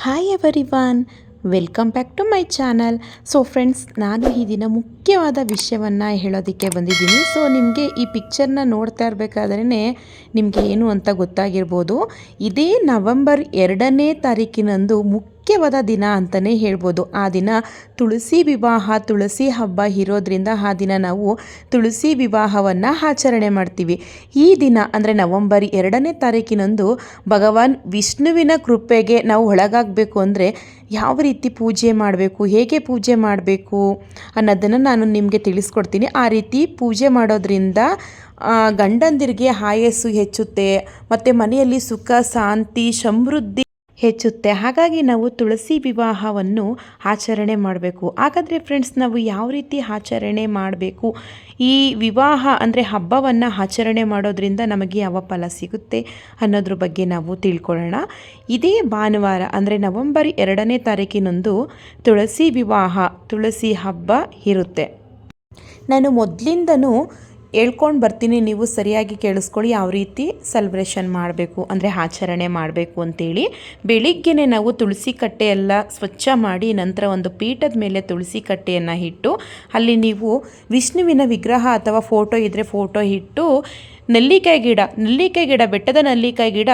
Hi everyone welcome back to my channel so friends ನಾನು ಈ ದಿನ ಮುಖ್ಯವಾದ ವಿಷಯವನ್ನು ಹೇಳೋದಕ್ಕೆ ಬಂದಿದ್ದೀನಿ. ಸೊ ನಿಮಗೆ ಈ ಪಿಕ್ಚರ್ನ ನೋಡ್ತಾ ಇರಬೇಕಾದ್ರೇ ನಿಮಗೆ ಏನು ಅಂತ ಗೊತ್ತಾಗಿರ್ಬೋದು. ಇದೇ ನವೆಂಬರ್ ಎರಡನೇ ತಾರೀಕಿನಂದು ಮುಖ್ಯವಾದ ದಿನ ಅಂತಲೇ ಹೇಳ್ಬೋದು. ಆ ದಿನ ತುಳಸಿ ವಿವಾಹ, ತುಳಸಿ ಹಬ್ಬ ಇರೋದ್ರಿಂದ ಆ ದಿನ ನಾವು ತುಳಸಿ ವಿವಾಹವನ್ನು ಆಚರಣೆ ಮಾಡ್ತೀವಿ. ಈ ದಿನ ಅಂದರೆ ನವಂಬರ್ ಎರಡನೇ ತಾರೀಕಿನಂದು ಭಗವಾನ್ ವಿಷ್ಣುವಿನ ಕೃಪೆಗೆ ನಾವು ಒಳಗಾಗಬೇಕು ಅಂದರೆ ಯಾವ ರೀತಿ ಪೂಜೆ ಮಾಡಬೇಕು, ಹೇಗೆ ಪೂಜೆ ಮಾಡಬೇಕು ಅನ್ನೋದನ್ನು ನಾನು ನಿಮಗೆ ತಿಳಿಸ್ಕೊಡ್ತೀನಿ. ಆ ರೀತಿ ಪೂಜೆ ಮಾಡೋದ್ರಿಂದ ಗಂಡಂದಿರಿಗೆ ಆಯಸ್ಸು ಹೆಚ್ಚುತ್ತೆ, ಮತ್ತು ಮನೆಯಲ್ಲಿ ಸುಖ, ಶಾಂತಿ, ಸಮೃದ್ಧಿ ಹೆಚ್ಚುತ್ತೆ. ಹಾಗಾಗಿ ನಾವು ತುಳಸಿ ವಿವಾಹವನ್ನು ಆಚರಣೆ ಮಾಡಬೇಕು. ಹಾಗಾದರೆ ಫ್ರೆಂಡ್ಸ್ ನಾವು ಯಾವ ರೀತಿ ಆಚರಣೆ ಮಾಡಬೇಕು? ಈ ವಿವಾಹ ಅಂದರೆ ಹಬ್ಬವನ್ನು ಆಚರಣೆ ಮಾಡೋದ್ರಿಂದ ನಮಗೆ ಯಾವ ಫಲ ಸಿಗುತ್ತೆ ಅನ್ನೋದ್ರ ಬಗ್ಗೆ ನಾವು ತಿಳ್ಕೊಳ್ಳೋಣ. ಇದೇ ಭಾನುವಾರ ಅಂದರೆ ನವೆಂಬರ್ ಎರಡನೇ ತಾರೀಕಿನಂದು ತುಳಸಿ ವಿವಾಹ, ತುಳಸಿ ಹಬ್ಬ ಇರುತ್ತೆ. ನಾನು ಮೊದಲಿಂದನೂ ಹೇಳ್ಕೊಂಡು ಬರ್ತೀನಿ, ನೀವು ಸರಿಯಾಗಿ ಕೇಳಿಸ್ಕೊಳ್ಳಿ, ಯಾವ ರೀತಿ ಸೆಲೆಬ್ರೇಷನ್ ಮಾಡಬೇಕು, ಅಂದರೆ ಆಚರಣೆ ಮಾಡಬೇಕು ಅಂತೇಳಿ ಬೆಳಿಗ್ಗೆನೇ ನಾವು ತುಳಸಿ ಕಟ್ಟೆ ಎಲ್ಲ ಸ್ವಚ್ಛ ಮಾಡಿ, ನಂತರ ಒಂದು ಪೀಠದ ಮೇಲೆ ತುಳಸಿ ಕಟ್ಟೆಯನ್ನು ಇಟ್ಟು, ಅಲ್ಲಿ ನೀವು ವಿಷ್ಣುವಿನ ವಿಗ್ರಹ ಅಥವಾ ಫೋಟೋ ಇದ್ದರೆ ಫೋಟೋ ಇಟ್ಟು, ನೆಲ್ಲಿಕಾಯಿ ಗಿಡ ನೆಲ್ಲಿಕಾಯಿ ಗಿಡ, ಬೆಟ್ಟದ ನೆಲ್ಲಿಕಾಯಿ ಗಿಡ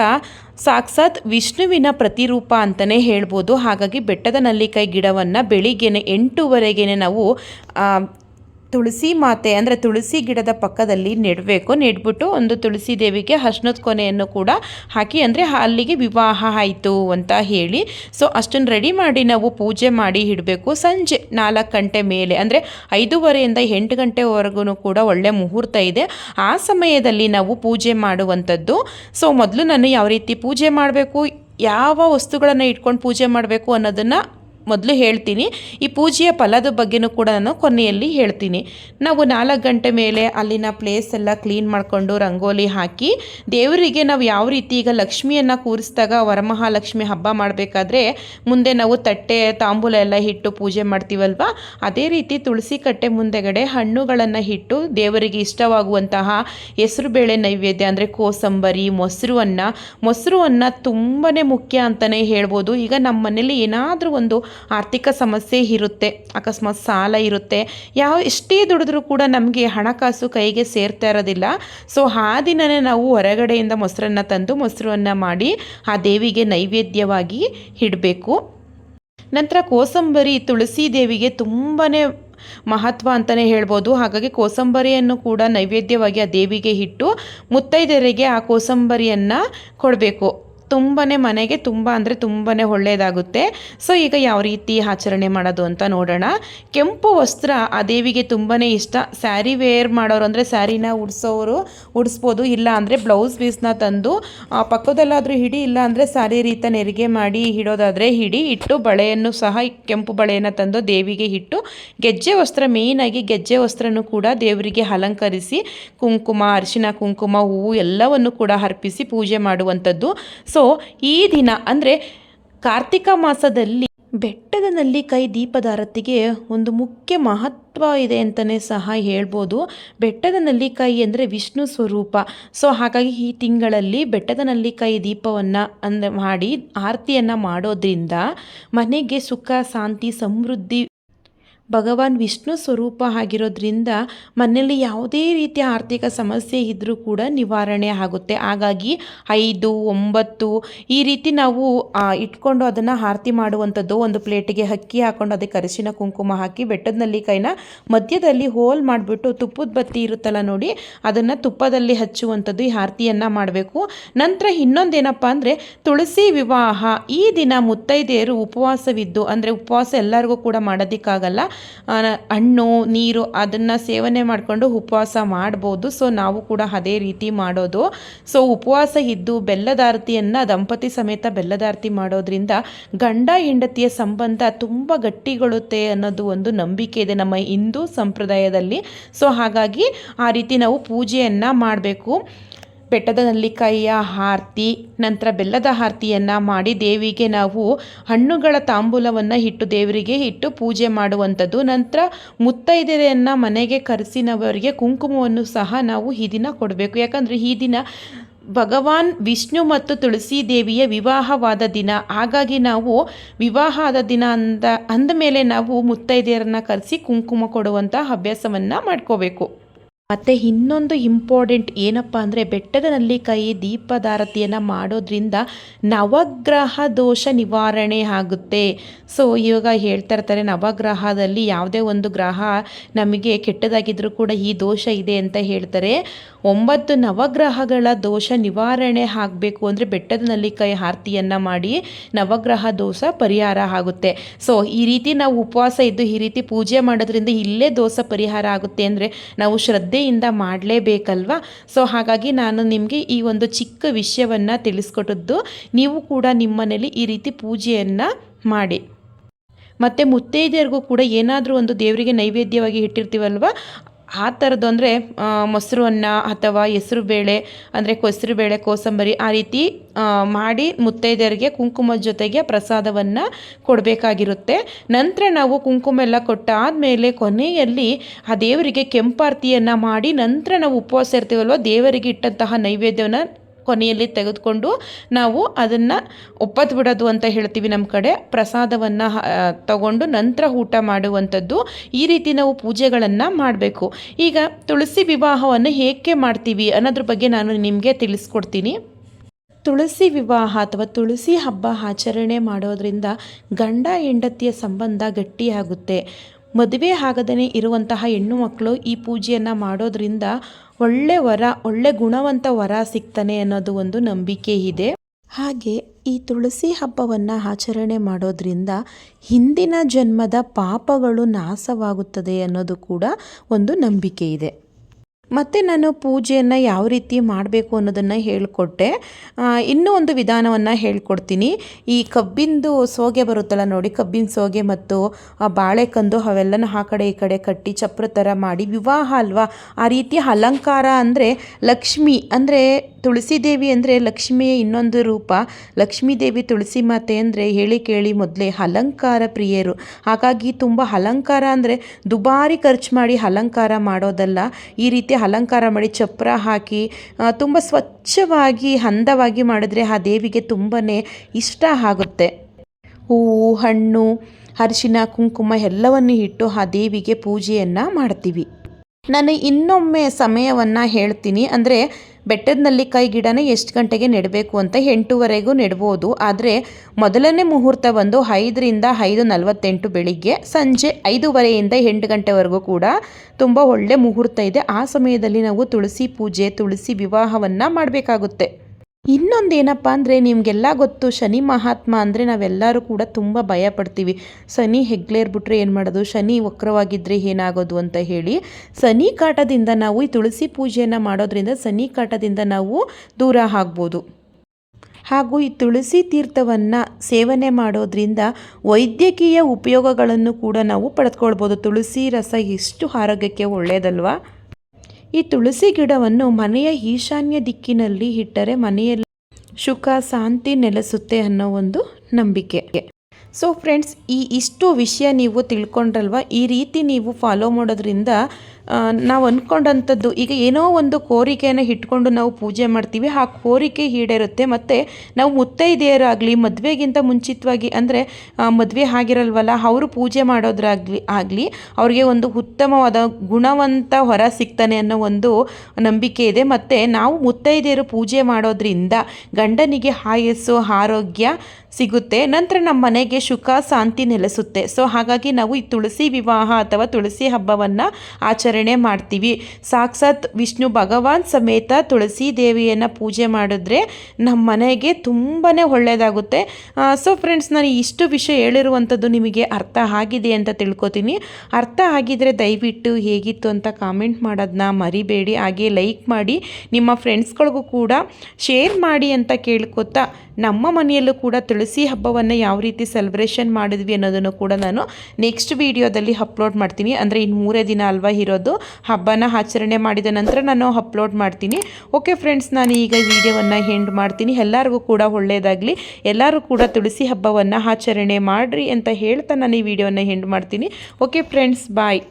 ಸಾಕ್ಷಾತ್ ವಿಷ್ಣುವಿನ ಪ್ರತಿರೂಪ ಅಂತಲೇ ಹೇಳ್ಬೋದು. ಹಾಗಾಗಿ ಬೆಟ್ಟದ ನೆಲ್ಲಿಕಾಯಿ ಗಿಡವನ್ನು ಬೆಳಿಗ್ಗೆನೆ ಎಂಟೂವರೆಗೆ ನಾವು ತುಳಸಿ ಮಾತೆ ಅಂದರೆ ತುಳಸಿ ಗಿಡದ ಪಕ್ಕದಲ್ಲಿ ನೆಡಬೇಕು. ನೆಡ್ಬಿಟ್ಟು ಒಂದು ತುಳಸಿ ದೇವಿಗೆ ಅರ್ಶನದ ಕೊನೆಯನ್ನು ಕೂಡ ಹಾಕಿ ಅಂದರೆ ಅಲ್ಲಿಗೆ ವಿವಾಹ ಆಯಿತು ಅಂತ ಹೇಳಿ. ಸೊ ಅಷ್ಟನ್ನು ರೆಡಿ ಮಾಡಿ ನಾವು ಪೂಜೆ ಮಾಡಿ ಇಡಬೇಕು. ಸಂಜೆ ನಾಲ್ಕು ಗಂಟೆ ಮೇಲೆ ಅಂದರೆ ಐದೂವರೆಯಿಂದ ಎಂಟು ಗಂಟೆವರೆಗೂ ಕೂಡ ಒಳ್ಳೆ ಮುಹೂರ್ತ ಇದೆ. ಆ ಸಮಯದಲ್ಲಿ ನಾವು ಪೂಜೆ ಮಾಡುವಂಥದ್ದು. ಸೊ ಮೊದಲು ನಾನು ಯಾವ ರೀತಿ ಪೂಜೆ ಮಾಡಬೇಕು, ಯಾವ ವಸ್ತುಗಳನ್ನು ಇಟ್ಕೊಂಡು ಪೂಜೆ ಮಾಡಬೇಕು ಅನ್ನೋದನ್ನು ಮೊದಲು ಹೇಳ್ತೀನಿ. ಈ ಪೂಜೆಯ ಫಲದ ಬಗ್ಗೆನೂ ಕೂಡ ನಾನು ಕೊನೆಯಲ್ಲಿ ಹೇಳ್ತೀನಿ. ನಾವು ನಾಲ್ಕು ಗಂಟೆ ಮೇಲೆ ಅಲ್ಲಿನ ಪ್ಲೇಸ್ ಎಲ್ಲ ಕ್ಲೀನ್ ಮಾಡಿಕೊಂಡು ರಂಗೋಲಿ ಹಾಕಿ, ದೇವರಿಗೆ ನಾವು ಯಾವ ರೀತಿ ಈಗ ಲಕ್ಷ್ಮಿಯನ್ನು ಕೂರಿಸಿದಾಗ ವರಮಹಾಲಕ್ಷ್ಮಿ ಹಬ್ಬ ಮಾಡಬೇಕಾದ್ರೆ, ಮುಂದೆ ನಾವು ತಟ್ಟೆ, ತಾಂಬೂಲ ಎಲ್ಲ ಇಟ್ಟು ಪೂಜೆ ಮಾಡ್ತೀವಲ್ವ? ಅದೇ ರೀತಿ ತುಳಸಿ ಕಟ್ಟೆ ಮುಂದೆಗಡೆ ಹಣ್ಣುಗಳನ್ನು ಇಟ್ಟು ದೇವರಿಗೆ ಇಷ್ಟವಾಗುವಂತಹ ಹೆಸರುಬೇಳೆ ನೈವೇದ್ಯ ಅಂದರೆ ಕೋಸಂಬರಿ, ಮೊಸರು ಅನ್ನ. ಮೊಸರು ಅನ್ನ ತುಂಬಾ ಮುಖ್ಯ ಅಂತಲೇ ಹೇಳ್ಬೋದು. ಈಗ ನಮ್ಮ ಮನೇಲಿ ಏನಾದರೂ ಒಂದು ಆರ್ಥಿಕ ಸಮಸ್ಯೆ ಇರುತ್ತೆ, ಅಕಸ್ಮಾತ್ ಸಾಲ ಇರುತ್ತೆ. ಯಾವ ಎಷ್ಟೇ ದುಡಿದ್ರೂ ಕೂಡ ನಮಗೆ ಹಣಕಾಸು ಕೈಗೆ ಸೇರ್ತಾ ಇರೋದಿಲ್ಲ. ಸೊ ಆ ದಿನವೇ ನಾವು ಹೊರಗಡೆಯಿಂದ ಮೊಸರನ್ನು ತಂದು ಮೊಸರನ್ನು ಮಾಡಿ ಆ ದೇವಿಗೆ ನೈವೇದ್ಯವಾಗಿ ಇಡಬೇಕು. ನಂತರ ಕೋಸಂಬರಿ ತುಳಸಿ ದೇವಿಗೆ ತುಂಬಾ ಮಹತ್ವ ಅಂತಲೇ ಹೇಳ್ಬೋದು. ಹಾಗಾಗಿ ಕೋಸಂಬರಿಯನ್ನು ಕೂಡ ನೈವೇದ್ಯವಾಗಿ ಆ ದೇವಿಗೆ ಇಟ್ಟು ಮುತ್ತೈದೆಯರಿಗೆ ಆ ಕೋಸಂಬರಿಯನ್ನು ಕೊಡಬೇಕು. ತುಂಬಾ ಮನೆಗೆ ತುಂಬ ಅಂದರೆ ತುಂಬಾ ಒಳ್ಳೆಯದಾಗುತ್ತೆ ಸೊ ಈಗ ಯಾವ ರೀತಿ ಆಚರಣೆ ಮಾಡೋದು ಅಂತ ನೋಡೋಣ. ಕೆಂಪು ವಸ್ತ್ರ ಆ ದೇವಿಗೆ ತುಂಬಾ ಇಷ್ಟ. ಸ್ಯಾರಿ ವೇರ್ ಮಾಡೋರು ಅಂದರೆ ಸ್ಯಾರಿನ ಉಡಿಸೋರು, ಉಡಿಸ್ಬೋದು. ಇಲ್ಲ ಅಂದರೆ ಬ್ಲೌಸ್ ಪೀಸ್ನ ತಂದು ಪಕ್ಕದಲ್ಲಾದರೂ ಹಿಡಿ, ಇಲ್ಲ ಅಂದರೆ ಸ್ಯಾರಿ ರೀತ ನೆರಿಗೆ ಮಾಡಿ ಹಿಡೋದಾದರೆ ಹಿಡಿ, ಇಟ್ಟು ಬಳೆಯನ್ನು ಸಹ ಕೆಂಪು ಬಳೆಯನ್ನು ತಂದು ದೇವಿಗೆ ಇಟ್ಟು, ಗೆಜ್ಜೆ ವಸ್ತ್ರ ಮೇಯ್ನಾಗಿ ಗೆಜ್ಜೆ ವಸ್ತ್ರನೂ ಕೂಡ ದೇವರಿಗೆ ಅಲಂಕರಿಸಿ, ಕುಂಕುಮ, ಅರಿಶಿನ, ಕುಂಕುಮ, ಹೂವು ಎಲ್ಲವನ್ನು ಕೂಡ ಅರ್ಪಿಸಿ ಪೂಜೆ ಮಾಡುವಂಥದ್ದು. ಸೊ ಈ ದಿನ ಅಂದರೆ ಕಾರ್ತಿಕ ಮಾಸದಲ್ಲಿ ಬೆಟ್ಟದ ನಲ್ಲಿಕಾಯಿ ದೀಪದಾರತಿಗೆ ಒಂದು ಮುಖ್ಯ ಮಹತ್ವ ಇದೆ ಅಂತಲೇ ಸಹ ಹೇಳ್ಬೋದು. ಬೆಟ್ಟದ ನಲ್ಲಿಕಾಯಿ ಅಂದರೆ ವಿಷ್ಣು ಸ್ವರೂಪ. ಸೊ ಹಾಗಾಗಿ ಈ ತಿಂಗಳಲ್ಲಿ ಬೆಟ್ಟದ ನಲ್ಲಿಕಾಯಿ ದೀಪವನ್ನು ಅಂದ ಮಾಡಿ ಆರತಿಯನ್ನು ಮಾಡೋದ್ರಿಂದ ಮನೆಗೆ ಸುಖ, ಶಾಂತಿ, ಸಮೃದ್ಧಿ ಭಗವಾನ್ ವಿಷ್ಣು ಸ್ವರೂಪ ಆಗಿರೋದ್ರಿಂದ ಮನೆಯಲ್ಲಿ ಯಾವುದೇ ರೀತಿಯ ಆರ್ಥಿಕ ಸಮಸ್ಯೆ ಇದ್ದರೂ ಕೂಡ ನಿವಾರಣೆ ಆಗುತ್ತೆ. ಹಾಗಾಗಿ ಐದು, ಒಂಬತ್ತು ಈ ರೀತಿ ನಾವು ಇಟ್ಕೊಂಡು ಅದನ್ನು ಆರತಿ ಮಾಡುವಂಥದ್ದು ಒಂದು ಪ್ಲೇಟಿಗೆ ಅಕ್ಕಿ ಹಾಕೊಂಡು ಅದಕ್ಕೆ ಅರಿಶಿನ, ಕುಂಕುಮ ಹಾಕಿ ಬೆಟ್ಟದ ನಲ್ಲಿಕಾಯಿನ ಮಧ್ಯದಲ್ಲಿ ಹೋಲ್ ಮಾಡಿಬಿಟ್ಟು ತುಪ್ಪದ ಬತ್ತಿ ಇರುತ್ತಲ್ಲ ನೋಡಿ, ಅದನ್ನು ತುಪ್ಪದಲ್ಲಿ ಹಚ್ಚುವಂಥದ್ದು ಈ ಆರತಿಯನ್ನು ಮಾಡಬೇಕು. ನಂತರ ಇನ್ನೊಂದೇನಪ್ಪ ಅಂದರೆ ತುಳಸಿ ವಿವಾಹ. ಈ ದಿನ ಮುತ್ತೈದೆಯರು ಉಪವಾಸವಿದ್ದು, ಅಂದರೆ ಉಪವಾಸ ಎಲ್ಲರಿಗೂ ಕೂಡ ಮಾಡೋದಕ್ಕಾಗಲ್ಲ. ಹಣ್ಣು, ನೀರು ಅದನ್ನು ಸೇವನೆ ಮಾಡಿಕೊಂಡು ಉಪವಾಸ ಮಾಡ್ಬೋದು. ಸೊ ನಾವು ಕೂಡ ಅದೇ ರೀತಿ ಮಾಡೋದು. ಸೊ ಉಪವಾಸ ಇದ್ದು ಬೆಲ್ಲದಾರತಿಯನ್ನು ದಂಪತಿ ಸಮೇತ ಬೆಲ್ಲದಾರತಿ ಮಾಡೋದ್ರಿಂದ ಗಂಡ ಹೆಂಡತಿಯ ಸಂಬಂಧ ತುಂಬ ಗಟ್ಟಿಗೊಳ್ಳುತ್ತೆ ಅನ್ನೋದು ಒಂದು ನಂಬಿಕೆ ಇದೆ ನಮ್ಮ ಹಿಂದೂ ಸಂಪ್ರದಾಯದಲ್ಲಿ. ಸೊ ಹಾಗಾಗಿ ಆ ರೀತಿ ನಾವು ಪೂಜೆಯನ್ನು ಮಾಡಬೇಕು. ಬೆಟ್ಟದ ನಲ್ಲಿಕಾಯಿಯ ಆರತಿ ನಂತರ ಬೆಲ್ಲದ ಆರತಿಯನ್ನು ಮಾಡಿ ದೇವಿಗೆ ನಾವು ಹಣ್ಣುಗಳ ತಾಂಬೂಲವನ್ನು ಇಟ್ಟು ದೇವರಿಗೆ ಇಟ್ಟು ಪೂಜೆ ಮಾಡುವಂಥದ್ದು. ನಂತರ ಮುತ್ತೈದೆಯರನ್ನು ಮನೆಗೆ ಕರೆಸಿನವರಿಗೆ ಕುಂಕುಮವನ್ನು ಸಹ ನಾವು ಈ ದಿನ ಕೊಡಬೇಕು. ಯಾಕಂದರೆ ಈ ದಿನ ಭಗವಾನ್ ವಿಷ್ಣು ಮತ್ತು ತುಳಸಿ ದೇವಿಯ ವಿವಾಹವಾದ ದಿನ. ಹಾಗಾಗಿ ನಾವು ವಿವಾಹ ಆದ ದಿನ ಅಂದ ಅಂದಮೇಲೆ ನಾವು ಮುತ್ತೈದೆಯರನ್ನ ಕರೆಸಿ ಕುಂಕುಮ ಕೊಡುವಂಥ ಅಭ್ಯಾಸವನ್ನು ಮಾಡ್ಕೋಬೇಕು. ಮತ್ತು ಇನ್ನೊಂದು ಇಂಪಾರ್ಟೆಂಟ್ ಏನಪ್ಪ ಅಂದರೆ ಬೆಟ್ಟದ ನಲ್ಲಿಕಾಯಿ ದೀಪದಾರತಿಯನ್ನು ಮಾಡೋದ್ರಿಂದ ನವಗ್ರಹ ದೋಷ ನಿವಾರಣೆ ಆಗುತ್ತೆ. ಸೊ ಇವಾಗ ಹೇಳ್ತಾ ಇರ್ತಾರೆ, ನವಗ್ರಹದಲ್ಲಿ ಯಾವುದೇ ಒಂದು ಗ್ರಹ ನಮಗೆ ಕೆಟ್ಟದಾಗಿದ್ದರೂ ಕೂಡ ಈ ದೋಷ ಇದೆ ಅಂತ ಹೇಳ್ತಾರೆ. ಒಂಬತ್ತು ನವಗ್ರಹಗಳ ದೋಷ ನಿವಾರಣೆ ಆಗಬೇಕು ಅಂದರೆ ಬೆಟ್ಟದ ನಲ್ಲಿಕಾಯಿ ಆರತಿಯನ್ನು ಮಾಡಿ ನವಗ್ರಹ ದೋಷ ಪರಿಹಾರ ಆಗುತ್ತೆ. ಸೊ ಈ ರೀತಿ ನಾವು ಉಪವಾಸ ಇದ್ದು ಈ ರೀತಿ ಪೂಜೆ ಮಾಡೋದ್ರಿಂದ ಇಲ್ಲೇ ದೋಷ ಪರಿಹಾರ ಆಗುತ್ತೆ ಅಂದರೆ ನಾವು ಶ್ರದ್ಧೆಯಿಂದ ಮಾಡಲೇಬೇಕಲ್ವ? ಸೊ ಹಾಗಾಗಿ ನಾನು ನಿಮಗೆ ಈ ಒಂದು ಚಿಕ್ಕ ವಿಷಯವನ್ನು ತಿಳಿಸ್ಕೊಟ್ಟದ್ದು, ನೀವು ಕೂಡ ನಿಮ್ಮನೇಲಿ ಈ ರೀತಿ ಪೂಜೆಯನ್ನು ಮಾಡಿ. ಮತ್ತು ಮುತ್ತೈದೆಯರಿಗೂ ಕೂಡ ಏನಾದರೂ ಒಂದು ದೇವರಿಗೆ ನೈವೇದ್ಯವಾಗಿ ಇಟ್ಟಿರ್ತೀವಲ್ವ? ಆ ಥರದ್ದು ಅಂದರೆ ಮೊಸರು ಅನ್ನ ಅಥವಾ ಹೆಸರು ಬೇಳೆ, ಅಂದರೆ ಕೊಸರು ಬೇಳೆ, ಕೋಸಂಬರಿ ಆ ರೀತಿ ಮಾಡಿ ಮುತ್ತೈದೆಯರಿಗೆ ಕುಂಕುಮದ ಜೊತೆಗೆ ಪ್ರಸಾದವನ್ನು ಕೊಡಬೇಕಾಗಿರುತ್ತೆ. ನಂತರ ನಾವು ಕುಂಕುಮ ಎಲ್ಲ ಕೊಟ್ಟಾದಮೇಲೆ ಕೊನೆಯಲ್ಲಿ ಆ ದೇವರಿಗೆ ಕೆಂಪಾರ್ತಿಯನ್ನು ಮಾಡಿ ನಂತರ ನಾವು ಉಪವಾಸ ಇರ್ತೀವಲ್ವ, ದೇವರಿಗೆ ಇಟ್ಟಂತಹ ನೈವೇದ್ಯವನ್ನು ಕೊನೆಯಲ್ಲಿ ತೆಗೆದುಕೊಂಡು ನಾವು ಅದನ್ನು ಒಪ್ಪತ್ತು ಬಿಡೋದು ಅಂತ ಹೇಳ್ತೀವಿ ನಮ್ಮ ಕಡೆ. ಪ್ರಸಾದವನ್ನು ತಗೊಂಡು ನಂತರ ಊಟ ಮಾಡುವಂಥದ್ದು ಈ ರೀತಿ ನಾವು ಪೂಜೆಗಳನ್ನು ಮಾಡಬೇಕು. ಈಗ ತುಳಸಿ ವಿವಾಹವನ್ನು ಹೇಗೆ ಮಾಡ್ತೀವಿ ಅನ್ನೋದ್ರ ಬಗ್ಗೆ ನಾನು ನಿಮಗೆ ತಿಳಿಸ್ಕೊಡ್ತೀನಿ. ತುಳಸಿ ವಿವಾಹ ಅಥವಾ ತುಳಸಿ ಹಬ್ಬ ಆಚರಣೆ ಮಾಡೋದರಿಂದ ಗಂಡ ಹೆಂಡತಿಯ ಸಂಬಂಧ ಗಟ್ಟಿಯಾಗುತ್ತೆ. ಮದುವೆ ಆಗದೇ ಇರುವಂತಹ ಹೆಣ್ಣು ಮಕ್ಕಳು ಈ ಪೂಜೆಯನ್ನು ಮಾಡೋದ್ರಿಂದ ಒಳ್ಳೆ ವರ, ಒಳ್ಳೆ ಗುಣವಂತ ವರ ಸಿಗ್ತಾನೆ ಅನ್ನೋದು ಒಂದು ನಂಬಿಕೆ ಇದೆ. ಹಾಗೆ ಈ ತುಳಸಿ ಹಬ್ಬವನ್ನು ಆಚರಣೆ ಮಾಡೋದ್ರಿಂದ ಹಿಂದಿನ ಜನ್ಮದ ಪಾಪಗಳು ನಾಶವಾಗುತ್ತದೆ ಅನ್ನೋದು ಕೂಡ ಒಂದು ನಂಬಿಕೆ ಇದೆ. ಮತ್ತು ನಾನು ಪೂಜೆಯನ್ನು ಯಾವ ರೀತಿ ಮಾಡಬೇಕು ಅನ್ನೋದನ್ನು ಹೇಳಿಕೊಟ್ಟೆ. ಇನ್ನೂ ಒಂದು ವಿಧಾನವನ್ನು ಹೇಳ್ಕೊಡ್ತೀನಿ. ಈ ಕಬ್ಬಿಂದು ಸೋಗೆ ಬರುತ್ತಲ್ಲ ನೋಡಿ, ಕಬ್ಬಿನ ಸೋಗೆ ಮತ್ತು ಬಾಳೆಕಂದು ಅವೆಲ್ಲನೂ ಆ ಕಡೆ ಈ ಕಡೆ ಕಟ್ಟಿ ಚಪ್ರ ಥರ ಮಾಡಿ, ವಿವಾಹ ಅಲ್ವಾ? ಆ ರೀತಿ ಅಲಂಕಾರ ಅಂದರೆ ಲಕ್ಷ್ಮಿ, ಅಂದರೆ ತುಳಸಿ ದೇವಿ ಅಂದರೆ ಲಕ್ಷ್ಮಿಯ ಇನ್ನೊಂದು ರೂಪ. ಲಕ್ಷ್ಮೀ ದೇವಿ ತುಳಸಿ ಮಾತೆ ಅಂದರೆ ಹೇಳಿ ಕೇಳಿ ಮೊದಲೇ ಅಲಂಕಾರ ಪ್ರಿಯರು. ಹಾಗಾಗಿ ತುಂಬ ಅಲಂಕಾರ ಅಂದರೆ ದುಬಾರಿ ಖರ್ಚು ಮಾಡಿ ಅಲಂಕಾರ ಮಾಡೋದಲ್ಲ. ಈ ರೀತಿ ಅಲಂಕಾರ ಮಾಡಿ ಚಪ್ರ ಹಾಕಿ ತುಂಬ ಸ್ವಚ್ಛವಾಗಿ ಅಂದವಾಗಿ ಮಾಡಿದ್ರೆ ಆ ದೇವಿಗೆ ತುಂಬಾ ಇಷ್ಟ ಆಗುತ್ತೆ. ಹೂವು, ಹಣ್ಣು, ಅರಿಶಿನ, ಕುಂಕುಮ ಎಲ್ಲವನ್ನು ಇಟ್ಟು ಆ ದೇವಿಗೆ ಪೂಜೆಯನ್ನು ಮಾಡ್ತೀವಿ. ನಾನು ಇನ್ನೊಮ್ಮೆ ಸಮಯವನ್ನು ಹೇಳ್ತೀನಿ. ಅಂದರೆ ಬೆಟ್ಟದ ನಲ್ಲಿಕಾಯಿ ಗಿಡನ ಎಷ್ಟು ಗಂಟೆಗೆ ನೆಡಬೇಕು ಅಂತ ಎಂಟೂವರೆಗೂ ನೆಡ್ಬೋದು. ಆದರೆ ಮೊದಲನೇ ಮುಹೂರ್ತ ಬಂದು ಐದರಿಂದ ಐದು ನಲವತ್ತೆಂಟು ಬೆಳಿಗ್ಗೆ ಸಂಜೆ ಐದೂವರೆಯಿಂದ ಎಂಟು ಗಂಟೆವರೆಗೂ ಕೂಡ ತುಂಬ ಒಳ್ಳೆ ಮುಹೂರ್ತ ಇದೆ. ಆ ಸಮಯದಲ್ಲಿ ನಾವು ತುಳಸಿ ಪೂಜೆ, ತುಳಸಿ ವಿವಾಹವನ್ನು ಮಾಡಬೇಕಾಗುತ್ತೆ. ಇನ್ನೊಂದು ಏನಪ್ಪ ಅಂದರೆ ನಿಮಗೆಲ್ಲ ಗೊತ್ತು, ಶನಿ ಮಹಾತ್ಮ ಅಂದರೆ ನಾವೆಲ್ಲರೂ ಕೂಡ ತುಂಬ ಭಯ ಪಡ್ತೀವಿ ಶನಿ ಹೆಗ್ಲೇರ್ಬಿಟ್ರೆ ಏನು ಮಾಡೋದು? ಶನಿ ವಕ್ರವಾಗಿದ್ದರೆ ಏನಾಗೋದು ಅಂತ ಹೇಳಿ, ಶನಿ ಕಾಟದಿಂದ ನಾವು ಈ ತುಳಸಿ ಪೂಜೆಯನ್ನು ಮಾಡೋದ್ರಿಂದ ಶನಿ ಕಾಟದಿಂದ ನಾವು ದೂರ ಆಗ್ಬೋದು. ಹಾಗೂ ಈ ತುಳಸಿ ತೀರ್ಥವನ್ನು ಸೇವನೆ ಮಾಡೋದ್ರಿಂದ ವೈದ್ಯಕೀಯ ಉಪಯೋಗಗಳನ್ನು ಕೂಡ ನಾವು ಪಡೆದುಕೊಳ್ಬೋದು ತುಳಸಿ ರಸ ಎಷ್ಟು ಆರೋಗ್ಯಕ್ಕೆ ಒಳ್ಳೆಯದಲ್ವಾ ಈ ತುಳಸಿ ಗಿಡವನ್ನು ಮನೆಯ ಈಶಾನ್ಯ ದಿಕ್ಕಿನಲ್ಲಿ ಇಟ್ಟರೆ ಮನೆಯಲ್ಲಿ ಸುಖ, ಶಾಂತಿ ನೆಲೆಸುತ್ತೆ ಅನ್ನೋ ಒಂದು ನಂಬಿಕೆ. ಸೊ ಫ್ರೆಂಡ್ಸ್ ಈ ಇಷ್ಟು ವಿಷಯ ನೀವು ತಿಳ್ಕೊಂಡ್ರಲ್ವ? ಈ ರೀತಿ ನೀವು ಫಾಲೋ ಮಾಡೋದ್ರಿಂದ ನಾವು ಅಂದ್ಕೊಂಡಂಥದ್ದು ಈಗ ಏನೋ ಒಂದು ಕೋರಿಕೆಯನ್ನು ಇಟ್ಕೊಂಡು ನಾವು ಪೂಜೆ ಮಾಡ್ತೀವಿ, ಆ ಕೋರಿಕೆ ಈಡೇರುತ್ತೆ. ಮತ್ತು ನಾವು ಮುತ್ತೈದೆಯರಾಗಲಿ, ಮದುವೆಗಿಂತ ಮುಂಚಿತವಾಗಿ ಅಂದರೆ ಮದುವೆ ಆಗಿರಲ್ವಲ್ಲ, ಅವರು ಪೂಜೆ ಮಾಡೋದ್ರಾಗಲಿ, ಆಗಲಿ, ಅವ್ರಿಗೆ ಒಂದು ಉತ್ತಮವಾದ ಗುಣವಂತ ಹೊರ ಸಿಗ್ತಾನೆ ಅನ್ನೋ ಒಂದು ನಂಬಿಕೆ ಇದೆ. ಮತ್ತು ನಾವು ಮುತ್ತೈದೆಯರು ಪೂಜೆ ಮಾಡೋದ್ರಿಂದ ಗಂಡನಿಗೆ ಆಯಸ್ಸು, ಆರೋಗ್ಯ ಸಿಗುತ್ತೆ. ನಂತರ ನಮ್ಮ ಮನೆಗೆ ಸುಖ, ಶಾಂತಿ ನೆಲೆಸುತ್ತೆ. ಸೊ ಹಾಗಾಗಿ ನಾವು ಈ ತುಳಸಿ ವಿವಾಹ ಅಥವಾ ತುಳಸಿ ಹಬ್ಬವನ್ನು ಆಚರಣೆ ಆಚರಣೆ ಮಾಡ್ತೀವಿ. ಸಾಕ್ಷಾತ್ ವಿಷ್ಣು ಭಗವಾನ್ ಸಮೇತ ತುಳಸಿ ದೇವಿಯನ್ನು ಪೂಜೆ ಮಾಡಿದ್ರೆ ನಮ್ಮ ಮನೆಗೆ ತುಂಬಾ ಒಳ್ಳೆಯದಾಗುತ್ತೆ ಸೊ ಫ್ರೆಂಡ್ಸ್ ನಾನು ಇಷ್ಟು ವಿಷಯ ಹೇಳಿರುವಂಥದ್ದು ನಿಮಗೆ ಅರ್ಥ ಆಗಿದೆ ಅಂತ ತಿಳ್ಕೊತೀನಿ. ಅರ್ಥ ಆಗಿದರೆ ದಯವಿಟ್ಟು ಹೇಗಿತ್ತು ಅಂತ ಕಾಮೆಂಟ್ ಮಾಡೋದನ್ನ ಮರಿಬೇಡಿ. ಹಾಗೆ ಲೈಕ್ ಮಾಡಿ, ನಿಮ್ಮ ಫ್ರೆಂಡ್ಸ್ಗಳಿಗೂ ಕೂಡ ಶೇರ್ ಮಾಡಿ ಅಂತ ಕೇಳ್ಕೊತಾ ನಮ್ಮ ಮನೆಯಲ್ಲೂ ಕೂಡ ತುಳಸಿ ಹಬ್ಬವನ್ನು ಯಾವ ರೀತಿ ಸೆಲೆಬ್ರೇಷನ್ ಮಾಡಿದ್ವಿ ಅನ್ನೋದನ್ನು ಕೂಡ ನಾನು ನೆಕ್ಸ್ಟ್ ವೀಡಿಯೋದಲ್ಲಿ ಅಪ್ಲೋಡ್ ಮಾಡ್ತೀನಿ. ಅಂದರೆ ಇನ್ನು ಮೂರೇ ದಿನ ಅಲ್ವಾ ಇರೋದು. ಹಬ್ಬನ ಆಚರಣೆ ಮಾಡಿದ ನಂತರ ನಾನು ಅಪ್ಲೋಡ್ ಮಾಡ್ತೀನಿ. ಓಕೆ ಫ್ರೆಂಡ್ಸ್ ನಾನು ಈಗ ವಿಡಿಯೋವನ್ನು ಹೆಂಡ್ ಮಾಡ್ತೀನಿ. ಎಲ್ಲರಿಗೂ ಕೂಡ ಒಳ್ಳೆಯದಾಗಲಿ ಎಲ್ಲರೂ ಕೂಡ ತುಳಸಿ ಹಬ್ಬವನ್ನು ಆಚರಣೆ ಮಾಡಿರಿ ಅಂತ ಹೇಳ್ತಾ ನಾನು ಈ ವಿಡಿಯೋವನ್ನು ಹೆಂಡ್ ಮಾಡ್ತೀನಿ. Okay friends bye